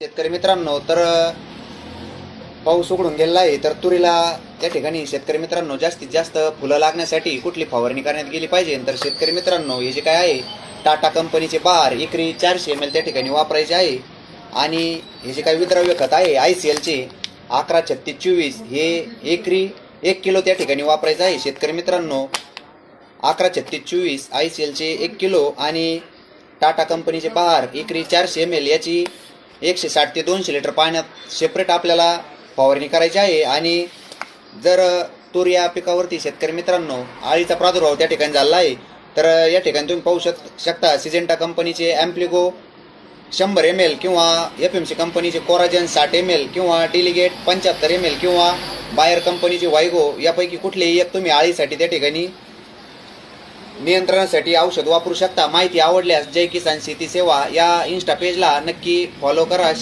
शेतकरी मित्रांनो तर पाऊस उघडून गेलेला आहे तर तुरीला या ठिकाणी शेतकरी मित्रांनो जास्तीत जास्त फुलं लागण्यासाठी कुठली फवारणी करण्यात गेली पाहिजे? तर शेतकरी मित्रांनो हे जे काय आहे टाटा कंपनीचे बार एकरी चारशे एम एल त्या ठिकाणी वापरायचे आहे. आणि हे जे काही विद्रव्य खत आहे आय सी एलचे अकरा छत्तीस चोवीस हे एकरी एक किलो त्या ठिकाणी वापरायचं आहे. शेतकरी मित्रांनो अकरा छत्तीस चोवीस आय सी एलचे एक किलो आणि टाटा कंपनीचे बार एकरी चारशे एम एल याची एकशे साठ ते दोनशे लिटर पाण्यात सेपरेट आपल्याला फवारणी करायची आहे. आणि जर तूर या पिकावरती शेतकरी मित्रांनो आळीचा प्रादुर्भाव त्या ठिकाणी झाला आहे तर या ठिकाणी तुम्ही पाहू शक शकता सिजेंटा कंपनीचे ॲम्प्लिगो शंभर एम एल किंवा एफ एम सी कंपनीचे कोराजन साठ एम एल किंवा डिलिगेट पंच्याहत्तर एम एल किंवा बायर कंपनीचे वायगो यापैकी कुठलेही एक तुम्ही आळीसाठी त्या ठिकाणी नियंत्रणासाठी औषध वापरू शकता. माहिती आवडल्यास जय किसान शेती सेवा या इन्स्टा पेजला नक्की फॉलो करा.